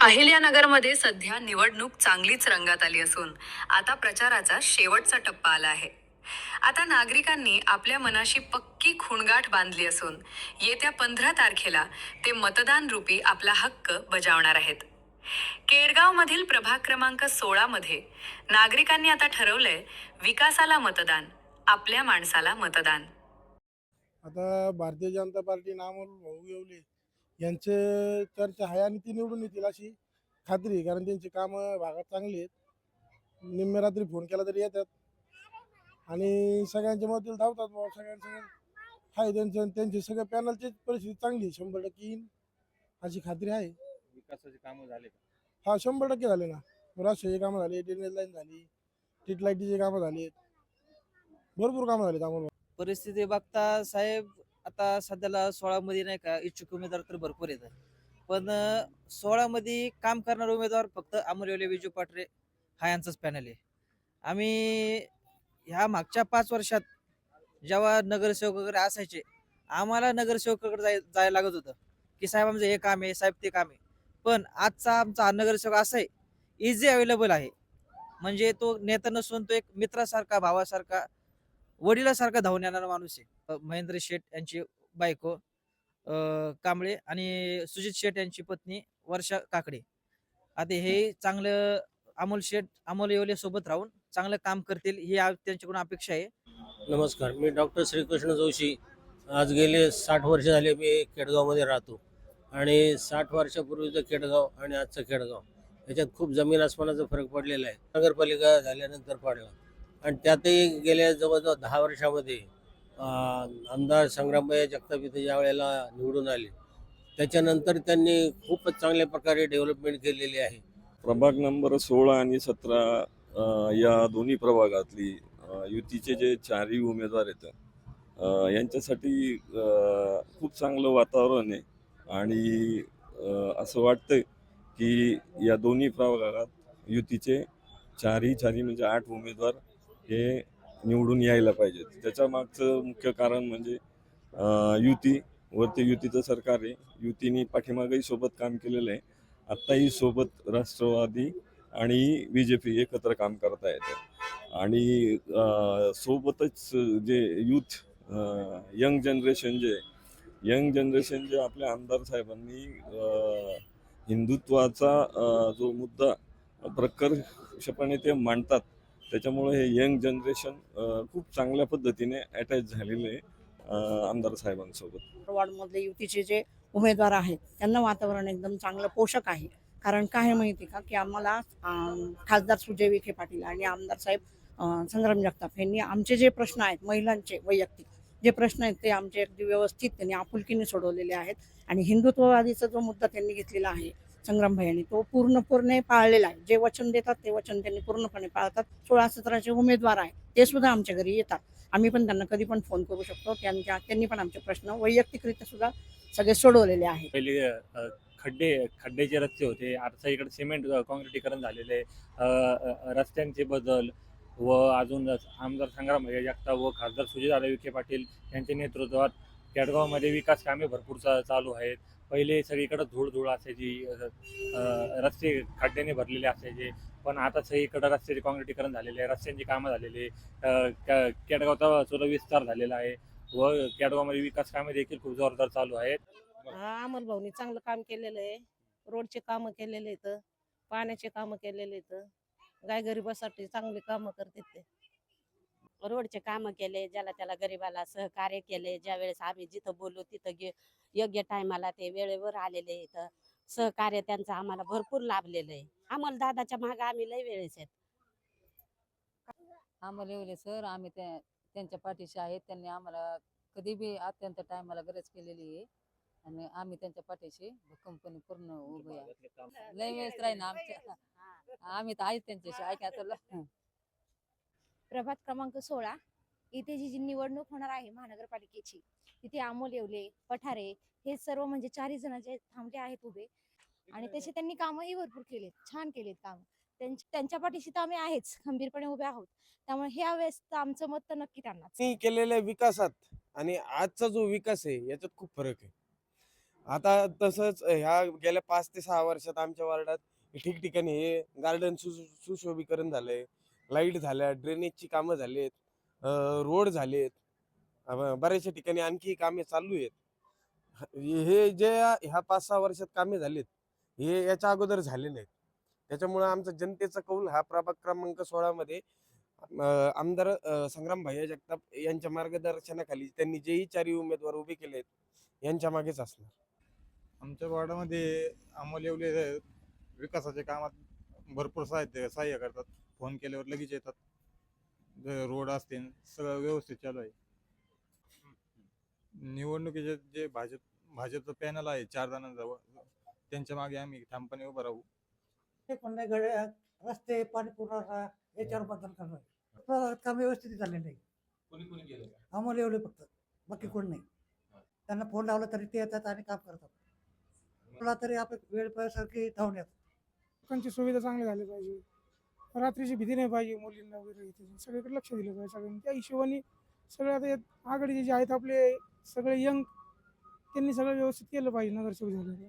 अहिल्यानगरमध्ये सध्या निवडणूक चांगलीच रंगात आली असून आता प्रचाराचा शेवटचा टप्पा आला आहे. आता नागरिकांनी आपल्या मनाशी पक्की खुणगाठ बांधली असून येत्या पंधरा तारखेला ते मतदान रूपी आपला हक्क बजावणार आहेत. केडगावमधील प्रभाग क्रमांक सोळा मध्ये नागरिकांनी आता ठरवलंय विकासाला मतदान आपल्या माणसाला मतदान. आता भारतीय जनता पार्टी नामवर भाऊ येवले. यांचे चर्चा आहे आणि ती निवडून येतील अशी खात्री आहे. कारण त्यांची कामं भागात चांगली आहेत. निम्म्या रात्री फोन केला तरी येतात. आणि सगळ्यांच्या मतील धावतात बाबा सगळ्यांसंग आहे त्यांचं त्यांची सगळ्या पॅनलची परिस्थिती चांगली आहे. शंभर टक्के येईन अशी खात्री आहे. विकासाची कामं झाले का? हा शंभर टक्के झाले ना. राष्ट्रीय कामं झाली ड्रेनेज लाईन झाली स्ट्रीट लाईटीची कामं झाली. भरपूर कामं झालीत आम्हाला. परिस्थिती बघता साहेब आता सध्याला सोळामध्ये नाही का इच्छुक उमेदवार तर भरपूर येतात. पण सोळामध्ये काम करणारे उमेदवार फक्त अमरवले विजू पाटरे हा यांचाच पॅनल आहे. आम्ही ह्या मागच्या पाच वर्षात जेव्हा नगरसेवक वगैरे असायचे आम्हाला नगरसेवकाकडे जाय जायला लागत होतं की साहेब आमचं हे काम आहे साहेब ते काम आहे. पण आजचा आमचा नगरसेवक असा आहे इझी अवेलेबल आहे. म्हणजे तो नेता नसून तो एक मित्रासारखा भावासारखा वडिलासारखा धावून येणारा माणूस आहे. महेंद्र शेठ यांची बायको कांबळे आणि सुजित शेठ यांची पत्नी वर्षा काकडे. आता हे चांगलं अमोल शेठ अमोल येवले सोबत राहून चांगलं काम करतील ही आ- त्यांच्याकडून अपेक्षा आहे. नमस्कार मी डॉक्टर श्रीकृष्ण जोशी. आज गेले साठ वर्ष झाले मी केडगावमध्ये राहतो. आणि साठ वर्षापूर्वीचं केडगाव आणि आजचं केडगाव याच्यात खूप जमीन आसमानाचा फरक पडलेला आहे. नगरपालिका झाल्यानंतर पडला. आणि त्यातही गेल्या जवळजवळ दहा वर्षामध्ये आमदार संग्रामभाई जगताप इथे ज्या वेळेला निवडून आले. त्याच्यानंतर त्यांनी खूपच चांगल्या प्रकारे डेव्हलपमेंट केलेली आहे. प्रभाग नंबर सोळा आणि सतरा या दोन्ही प्रभागातली युतीचे जे चारही उमेदवार आहेत यांच्यासाठी खूप चांगलं वातावरण आहे. आणि असं वाटतं की या दोन्ही प्रभागात युतीचे चारही चारही म्हणजे आठ उमेदवार हे निवडून यायला पाहिजेत त्याच्या मागचं मुख्य कारण म्हणजे युती वरती युतीचं सरकार आहे. युतीने पाठीमागही सोबत काम केलेलं आहे. आत्ताही सोबत राष्ट्रवादी आणि बी जे पी एकत्र काम करता येतं आणि सोबतच जे यूथ यंग जनरेशन जे यंग जनरेशन जे आपल्या आमदार साहेबांनी हिंदुत्वाचा जो मुद्दा प्रकर्षपणे ते मांडतात त्याच्यामुळे हे यंग जनरेशन खूप चांगल्या पद्धतीने अटॅच झालेलं आहे आमदार साहेबांसोबत. वॉर्डमधले युतीचे जे उमेदवार आहेत त्यांना वातावरण एकदम चांगलं पोषक आहे. कारण काय आहे माहिती का? की आम्हाला खासदार सुजय विखे पाटील आणि आमदार साहेब संग्राम जगताप यांनी आमचे जे प्रश्न आहेत महिलांचे वैयक्तिक जे प्रश्न आहेत ते आमचे अगदी व्यवस्थित त्यांनी आपुलकीने सोडवलेले आहेत. आणि हिंदुत्ववादीचा जो मुद्दा त्यांनी घेतलेला आहे संग्रामभाई यांनी तो पूर्णपणे पाळलेला आहे. जे वचन देतात ते वचन त्यांनी पूर्णपणे पाळतात. सोळा सतराचे उमेदवार आहेत. ते सुद्धा आमच्या घरी येतात. आम्ही पण त्यांना कधी पण फोन करू शकतो. त्यांच्या त्यांनी पण आमचे प्रश्न वैयक्तिकरित्या सुद्धा सगळे सोडवलेले आहेत. पहिले खड्डे खड्डेचे रस्ते होते. आता इकडे सिमेंट अ, काँक्रिटीकरण झालेले रस्त्यांचे बदल व अजून आमदार संग्राम भैया जगताप व खासदार सुजयदादा विखे पाटील यांच्या नेतृत्वात केडगावमध्ये विकास कामे भरपूर चालू आहेत. पहिले सगळीकडं धूळ धूळ असायची रस्ते खड्ड्याने भरलेले असायचे. पण आता सगळीकडं रस्त्याचे काँक्रिटीकरण झालेले आहे रस्त्यांची कामं झालेली आहे. केडगावचा सुद्धा विस्तार झालेला आहे व केडगावमध्ये विकास कामे देखील खूप जोरदार चालू आहेत. अमोल भाऊनी चांगलं काम केलेलं आहे. रोडचे कामं केलेले आहेत पाण्याचे कामं केलेले आहेत. गाय गरिबासाठी चांगली कामं करतात ते. रोडचे काम केले ज्याला त्याला गरिबाला सहकार्य केले ज्या वेळेस आम्ही जिथं बोलू तिथं गे योग्य टायमाला ते वेळेवर आलेले आहेत. सहकार्य त्यांचं आम्हाला भरपूर लाभलेलं आहे. आम्हाला दादाच्या मागे आम्ही लय वेळेस आहेत. आम्हाला येवले सर आम्ही त्या त्यांच्या पाठीशी आहेत. त्यांनी आम्हाला कधी बी अत्यंत टायमाला गरज केलेली आहे. आणि आम्ही त्यांच्या पाठीशी भक्कमपणे पूर्ण उभे आहे. लय वेळेस राहीन आमच्या. आम्ही तर आहेच त्यांच्याशी. ऐकायचं प्रभात क्रमांक सोळा. इथे जी जी निवडणूक होणार आहे महानगरपालिकेची तिथे अमोल येवले पठारे हे सर्व म्हणजे चारही जण जे थांबले आहेत उभे. आणि तसे त्यांनी कामही भरपूर केलेत छान केलेत काम. त्यांच्या त्यांच्या पाठीशी तर आम्ही आहेच खंबीरपणे उभे आहोत. त्यामुळे ह्या वेळेस आमचं मत तर नक्की त्यांना केलेल्या विकासात आणि आजचा जो विकास आहे याच्यात खूप फरक आहे. आता तसंच ह्या गेल्या पाच ते सहा वर्षात आमच्या वार्डात ठिकठिकाणी हे गार्डन सु सुशोभीकरण झालंय. लाइट झाल्या ड्रेनेजची कामं झालेत रोड झालेत. बऱ्याचशा ठिकाणी आणखी कामे चालू आहेत. हे जे ह्या पाच सहा वर्षात कामे झालेत हे याच्या अगोदर झाले नाहीत. त्याच्यामुळं आमचा जनतेचा कौल हा प्रभाग क्रमांक सोळामध्ये आमदार संग्राम भैया जगताप यांच्या मार्गदर्शनाखाली त्यांनी जेही चारही उमेदवार उभे केले आहेत यांच्या मागेच असणार. आमच्या वार्डामध्ये अमोल विकासाच्या कामात भरपूर साहित्य सहाय्य करतात. फोन केल्यावर लगेच येतात. रोड असतील सगळं व्यवस्थित चालू आहे. निवडणुकीचे जे भाजप भाजपचं पॅनल आहे चार जणांचं त्यांच्या मागे आम्ही ठामपणे उभं राहू. कोणाकडे रस्ते पाणी पुरवठा याच्यावर बदल करणार. काम व्यवस्थित झालेलं आहे आम्हाला एवढे फक्त. बाकी कोण नाही. त्यांना फोन लावला तरी ते येतात आणि काम करतात. तुला तरी आपण वेळ सारखी धावून येतात लोकांची सुविधा चांगली झाली पाहिजे. रात्रीची भीती नाही पाहिजे मुलींना वगैरे इथे. सगळीकडे लक्ष दिलं पाहिजे सगळ्यांनी. त्या हिशोबाने सगळे आता यात आघाडीचे जे आहेत आपले सगळे यंग त्यांनी सगळं व्यवस्थित केलं पाहिजे नगरसेवक झाल्यावर.